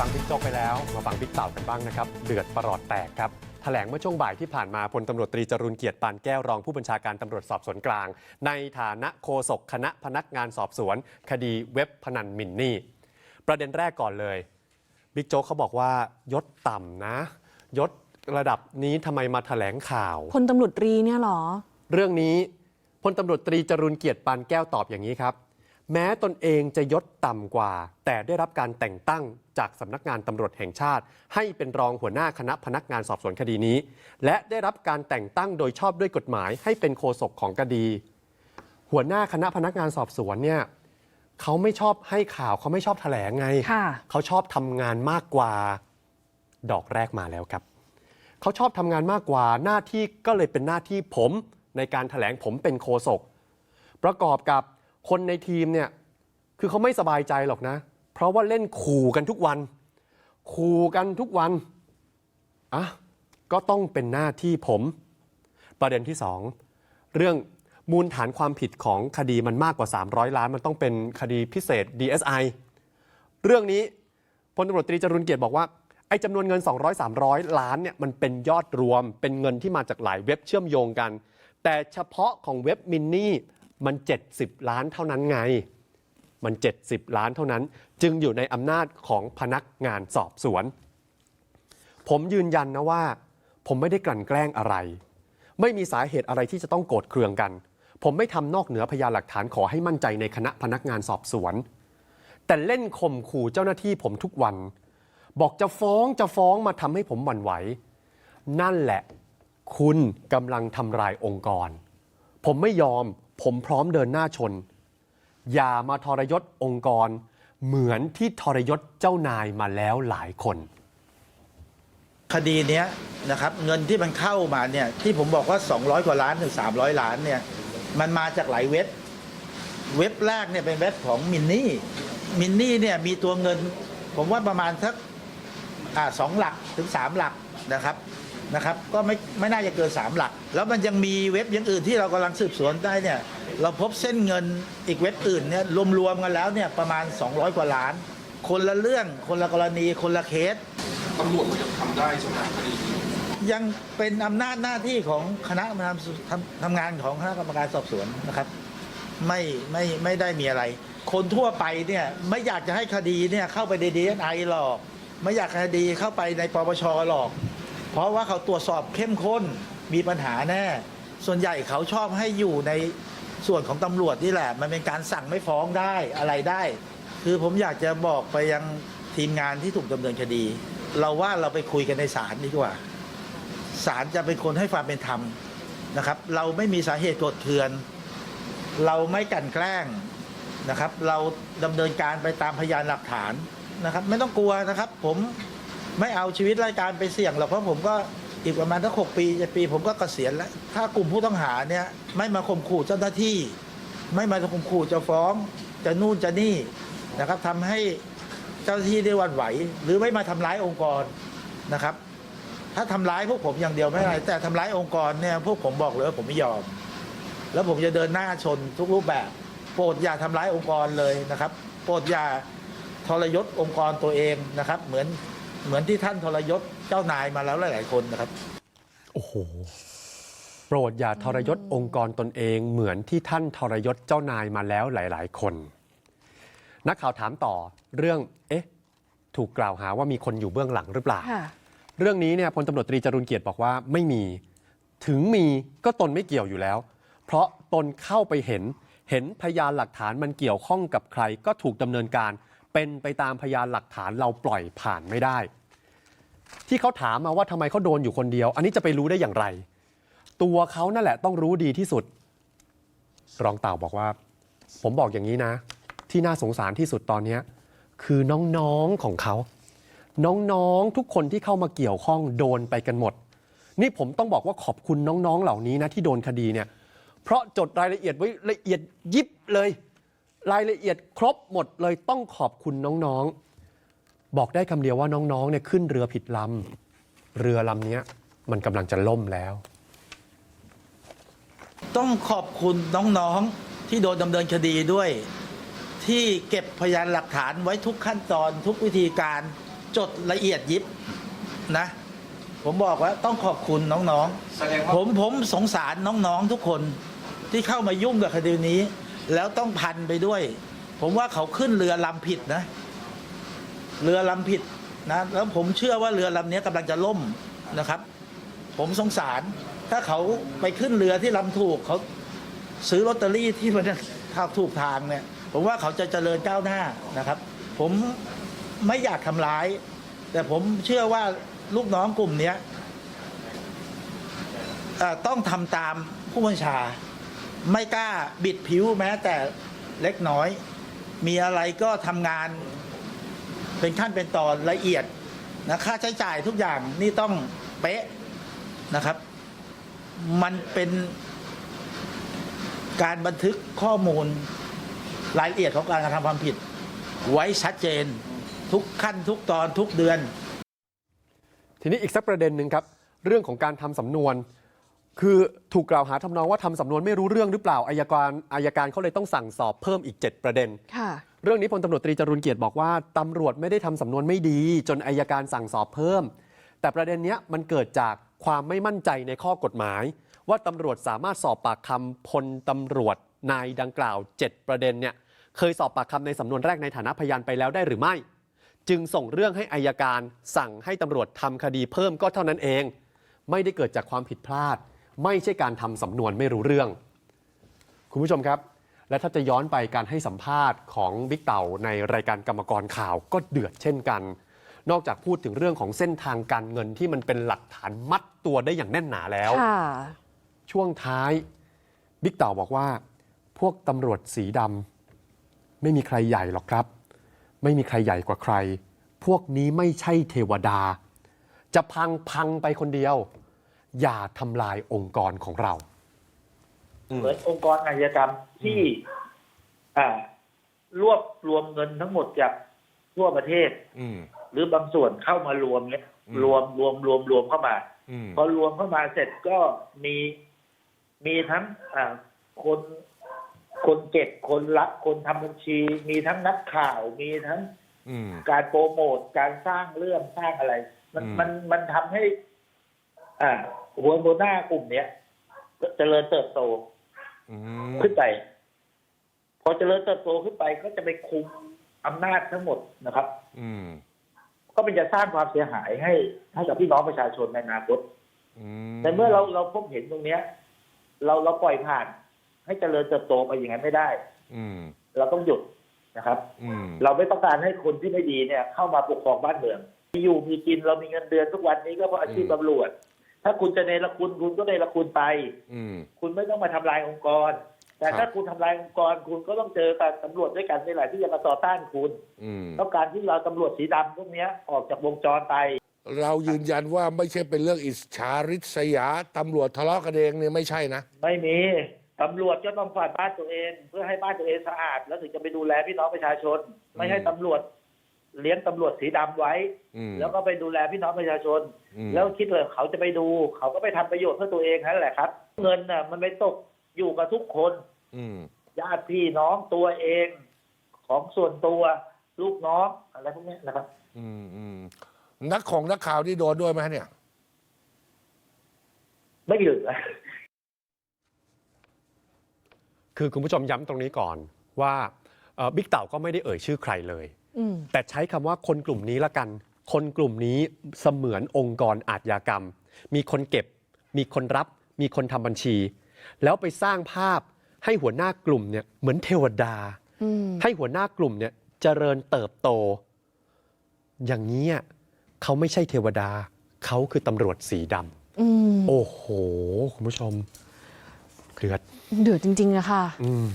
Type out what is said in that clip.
ฟังบิ๊กโจ๊กไปแล้วมาฟังบิ๊กเต่ากันบ้างนะครับ เดือดประหลอดแตกครับแถลงเมื่อช่วงบ่ายที่ผ่านมาพลตำรวจตรีจรุนเกียรติปานแก้วรองผู้บัญชาการตำรวจสอบสวนกลาง ในฐานะโฆษกคณะพนักงานสอบสวน คดีเว็บพนันมินนี่ ประเด็นแรกก่อนเลยบิ๊กโจ๊กเขาบอกว่ายศต่ำนะ ยศระดับนี้ทำไมมาแถลงข่าวพลตำรวจตรีเนี่ยเหรอ เรื่องนี้พลตำรวจตรีจรุนเกียรติปานแก้วตอบอย่างนี้ครับ แม้ตนเองจะยศต่ำกว่า แต่ได้รับการแต่งตั้งจากสำนักงานตำรวจแห่งชาติ ให้เป็นรองหัวหน้าคณะพนักงานสอบสวนคดีนี้ และได้รับการแต่งตั้งโดยชอบด้วยกฎหมายให้เป็นโฆษกของคดี หัวหน้าคณะพนักงานสอบสวนเนี่ยเขาไม่ชอบให้ข่าวเขาไม่ชอบแถลงไงค่ะเขาชอบทำงานมากกว่า ดอกแรกมาแล้วครับเขาชอบทำงานมากกว่าหน้าที่ก็เลยเป็นหน้าที่ผมในการแถลงผมเป็นโคศกประกอบกับ คนในทีมเนี่ยคือเขาไม่สบายใจหรอกนะ เพราะว่าเล่นขู่กันทุกวัน ขู่กันทุกวันอะก็ต้องเป็นหน้าที่ผม ประเด็นที่สองเรื่องมูลฐานความผิดของคดีมันมากกว่า 300 ล้าน มันต้องเป็นคดีพิเศษ DSI เรื่องนี้พลตำรวจตรีจรุนเกียรติบอกว่าไอ้จำนวนเงิน 200-300 ล้านเนี่ยมันเป็นยอดรวม เป็นเงินที่มาจากหลายเว็บเชื่อมโยงกัน แต่เฉพาะของเว็บมินนี่ มัน 70 ล้านเท่านั้นไง มัน 70 ล้านเท่านั้น จึงอยู่ในอำนาจของพนักงานสอบสวน ผมยืนยันนะว่า ผมไม่ได้กลั่นแกล้งอะไร ไม่มีสาเหตุอะไรที่จะต้องโกรธเคืองกัน ผมไม่ทำนอกเหนือพยานหลักฐานขอให้มั่นใจในคณะพนักงานสอบสวน แต่เล่นข่มขู่เจ้าหน้าที่ผมทุกวัน บอกจะฟ้องจะฟ้องมาทำให้ผมหวั่นไหว นั่นแหละ คุณกำลังทำลายองค์กร ผมไม่ยอม ผมพร้อมเดินหน้าชน อย่ามาทรยศองค์กร เหมือนที่ทรยศเจ้านายมาแล้วหลายคน คดีเนี้ยนะครับเงินที่มันเข้ามาเนี่ยที่ผมบอกว่า 200 กว่าล้านถึง 300 ล้านเนี่ยมันมาจากหลายเว็บ เว็บแรกเนี่ยเป็นเว็บของมินนี่มินนี่เนี่ยมีตัวเงิน ผมว่าประมาณสักอ่าสองหลักถึง3หลักนะครับนะครับ ก็ไม่ไม่น่าจะเกิน3หลัก แล้วมันยังมีเว็บอย่างอื่นที่เรากำลังสืบสวนได้เนี่ย เราพบเส้นเงินอีกเว็บอื่นเนี่ยรวมๆกันแล้วเนี่ยประมาณ 200 กว่าล้าน คนละเรื่องคนละกรณีคนละเคสตำรวจก็ยังทำได้ใช่ไหมคดีนี้ยังเป็นอำนาจหน้าที่ของคณะทำทำทำงานของคณะกรรมการสอบสวนนะครับ ไม่ไม่ไม่ได้มีอะไร คนทั่วไปเนี่ยไม่อยากจะให้คดีเนี่ยเข้าไปในดีเอสไอหรอก ไม่อยากให้คดีเข้าไปในปปชหรอก เพราะว่าเขาตรวจสอบเข้มข้นมีปัญหาแน่ ส่วนใหญ่เขาชอบให้อยู่ใน ส่วนของตำรวจนี่แหละ มันเป็นการสั่งไม่ฟ้องได้อะไรได้ คือผมอยากจะบอกไปยังทีมงานที่ถูกดำเนินคดี เราว่าเราไปคุยกันในศาลดีกว่าศาลจะเป็นคนให้ความเป็นธรรมนะครับ เราไม่มีสาเหตุโกรธเคืองเราไม่กันแกล้งนะครับ เราดำเนินการไปตามพยานหลักฐานนะครับ ไม่ต้องกลัวนะครับ ผมไม่เอาชีวิตรายการไปเสี่ยงหรอกเพราะผมก็ อีกประมาณสักหกปีเจ็ดปีผมก็เกษียณแล้ว ถ้ากลุ่มผู้ต้องหาเนี่ยไม่มาข่มขู่เจ้าหน้าที่ ไม่มาข่มขู่จะฟ้อง จะนู่นจะนี่นะครับทำให้เจ้าหน้าที่ได้วันไหว หรือไม่มาทำร้ายองค์กรนะครับ ถ้าทำร้ายพวกผมอย่างเดียวไม่ไรแต่ทำร้ายองค์กรเนี่ยพวกผมบอกเลยว่าผมไม่ยอม แล้วผมจะเดินหน้าชนทุกรูปแบบ โปรดอย่าทำร้ายองค์กรเลยนะครับ โปรดอย่าทรยศองค์กรตัวเองนะครับ เหมือนเหมือนที่ท่านทรยศ เจ้านายมาแล้วหลาย ๆ คนนะครับ โอ้โหโปรดอย่าทรยศองค์กรตนเองเหมือนที่ท่านทรยศเจ้านายมาแล้วหลาย ๆ คน นักข่าวถามต่อเรื่องเอ๊ะถูกกล่าวหาว่ามีคนอยู่เบื้องหลังหรือเปล่า ค่ะ เรื่องนี้เนี่ยพลตำรวจตรีจรุนเกียรติบอกว่าไม่มี ถึงมีก็ตนไม่เกี่ยวอยู่แล้ว เพราะตนเข้าไปเห็น เห็นพยานหลักฐานมันเกี่ยวข้องกับใคร ก็ถูกดำเนินการ เป็นไปตามพยานหลักฐานเราปล่อยผ่านไม่ได้ ที่เขาถามมาว่าทำไมเขาโดนอยู่คนเดียว อันนี้จะไปรู้ได้อย่างไร ตัวเขานั่นแหละต้องรู้ดีที่สุด รองเต่าบอกว่า ผมบอกอย่างนี้นะ ที่น่าสงสารที่สุดตอนนี้คือน้องๆของเขา น้องๆทุกคนที่เข้ามาเกี่ยวข้องโดนไปกันหมด นี่ผมต้องบอกว่าขอบคุณน้องๆเหล่านี้นะที่โดนคดีเนี่ย เพราะจดรายละเอียดไว้ละเอียดยิบเลย รายละเอียดครบหมดเลยต้องขอบคุณน้องๆ บอกได้คำเดียวว่าน้องๆเนี่ยขึ้นเรือผิดลำเรือลำเนี้ยมันกำลังจะล่มแล้ว ต้องขอบคุณน้องๆที่โดนดำเนินคดีด้วย ที่เก็บพยานหลักฐานไว้ทุกขั้นตอนทุกวิธีการจดละเอียดยิบนะ ผมบอกว่าต้องขอบคุณน้องแสดงๆว่าผมผมสงสารน้องๆทุกคนที่เข้ามายุ่งกับคดีนี้ แล้วต้องพันไปด้วย ผมว่าเขาขึ้นเรือลำผิดนะ เรือลำผิดนะแล้วผมเชื่อว่าเรือลำนี้กำลังจะล่มนะครับ ผมสงสาร ถ้าเขาไปขึ้นเรือที่ลำถูกเขาซื้อลอตเตอรี่ที่มันทางถูกทางเนี่ย ผมว่าเขาจะเจริญก้าวหน้านะครับ ผมไม่อยากทำร้าย แต่ผมเชื่อว่าลูกน้องกลุ่มนี้ต้องทำตามผู้บัญชา ไม่กล้าบิดผิวแม้แต่เล็กน้อย มีอะไรก็ทำงาน เป็นขั้นเป็นตอนละเอียดนะค่าใช้จ่ายทุกอย่างนี่ต้องเป๊ะนะครับ มันเป็นการบันทึกข้อมูลรายละเอียดของการกระทำความผิด ไว้ชัดเจนทุกขั้นทุกตอนทุกเดือน ทีนี้อีกสักประเด็นหนึ่งครับ เรื่องของการทำสำนวน คือถูกกล่าวหาทำนองว่าทำสำนวนไม่รู้เรื่องหรือเปล่าอายการอายการเขาเลยต้องสั่งสอบเพิ่มอีก 7 ประเด็น ค่ะ เรื่องนี้พลตำรวจตรีจรุนเกียรติบอกว่าตำรวจไม่ได้ทำสำนวนไม่ดี จนอายการสั่งสอบเพิ่ม แต่ประเด็นนี้มันเกิดจากความไม่มั่นใจในข้อกฎหมาย ว่าตำรวจสามารถสอบปากคำพลตำรวจนายดังกล่าว 7 ประเด็นเนี่ยเคยสอบปากคำในสำนวนแรกในฐานะพยานไปแล้วได้หรือไม่ จึงส่งเรื่องให้อายการสั่งให้ตำรวจทำคดีเพิ่มก็เท่านั้นเอง ไม่ได้เกิดจากความผิดพลาด ไม่ใช่การทำสำนวนไม่รู้เรื่อง คุณผู้ชมครับ และถ้าจะย้อนไปการให้สัมภาษณ์ของบิ๊กเต่าในรายการกรรมกรข่าวก็เดือดเช่นกัน นอกจากพูดถึงเรื่องของเส้นทางการเงินที่มันเป็นหลักฐานมัดตัวได้อย่างแน่นหนาแล้วค่ะช่วงท้ายบิ๊กเต่าบอกว่า พวกตำรวจสีดำไม่มีใครใหญ่หรอกครับ ไม่มีใครใหญ่กว่าใคร พวกนี้ไม่ใช่เทวดา จะพังพังไปคนเดียว อย่าทำลายองค์กรของเรา เหมือนองค์กรอาชญากรรมที่อ่ารวบรวมเงินทั้งหมดจากทั่วประเทศอืมหรือบางส่วนเข้ามารวมเนี่ยอืมรวมรวมรวมรวมเข้ามาอืมพอรวมเข้ามาเสร็จก็มีมีทั้งอ่าคนคนเก็บคนรับคนทำบัญชี มีทั้งนักข่าวมีทั้งอืมการโปรโมทการสร้างเรื่องสร้างอะไร มันอืมมันมันทำให้ อ่าหัวหัวหน้ากลุ่มเนี้ยเจริญเติบโตอืม ขึ้นไป พอเจริญเติบโตขึ้นไปก็จะไปคุมอำนาจทั้งหมดนะครับ อืม ก็เป็นจะสร้างความเสียหายให้ให้กับพี่น้องประชาชนในอนาคตอืมแต่เมื่อเราเราพบเห็นตรงเนี้ย เราเราปล่อยผ่าน ให้เจริญเติบโตไปอย่างนั้นไม่ได้ อืม เราต้องหยุดนะครับอืมเราไม่ต้องการให้คนที่ไม่ดีเนี่ย เข้ามาปกครองบ้านเมืองมีอยู่มีกินเรามีเงินเดือนทุกวันนี้ก็เพราะอาชีพตำรวจ ถ้าคุณจะเนรคุณคุณก็เนรคุณไป อืม คุณไม่ต้องมาทำลายองค์กร แต่ครับ ถ้าคุณทำลายองค์กร คุณก็ต้องเจอกับตำรวจด้วยกันนี่แหละที่จะมาต่อต้านคุณอืม ต้องการที่เราตำรวจสีดำพวกเนี้ยออกจากวงจรไป เรายืนยันว่าไม่ใช่เป็นเรื่องอิจฉาริษยาตำรวจทะเลาะกันเองเนี่ยไม่ใช่นะ ไม่มีตำรวจก็ต้องฝ่าบ้านตัวเอง เพื่อให้บ้านตัวเองสะอาด แล้วถึงจะไปดูแลพี่น้องประชาชน ไม่ให้ตำรวจ เลี้ยงตำรวจสีดำไว้ อืม แล้วก็ไปดูแลพี่น้องประชาชน อืม แล้วคิดเลยเขาจะไปดู เขาก็ไปทำประโยชน์เพื่อตัวเองนั่นแหละครับ เงินน่ะมันไม่ตกอยู่กับทุกคนอืม ญาติพี่น้องตัวเอง ของส่วนตัวลูกน้องอะไรพวกเนี้ยนะครับ อืมอืมนักของนักข่าวที่โดนด้วยไหมเนี่ย ไม่เหลือ คือคุณผู้ชมย้ำตรงนี้ก่อนว่าเอ่อบิ๊กเต่าก็ไม่ได้เอ่ยชื่อใครเลยอืม แต่ใช้คำว่าคนกลุ่มนี้ละกัน คนกลุ่มนี้เสมือนองค์กรอาชญากรรม มีคนเก็บ มีคนรับ มีคนทำบัญชี แล้วไปสร้างภาพให้หัวหน้ากลุ่มเนี่ยเหมือนเทวดาอืมให้หัวหน้ากลุ่มเนี่ยเจริญเติบโต อย่างนี้ยเขาไม่ใช่เทวดา เขาคือตำรวจสีดอืมำโอ้โห คุณผู้ชมเดือด เดือดจริงๆอะค่ะอืม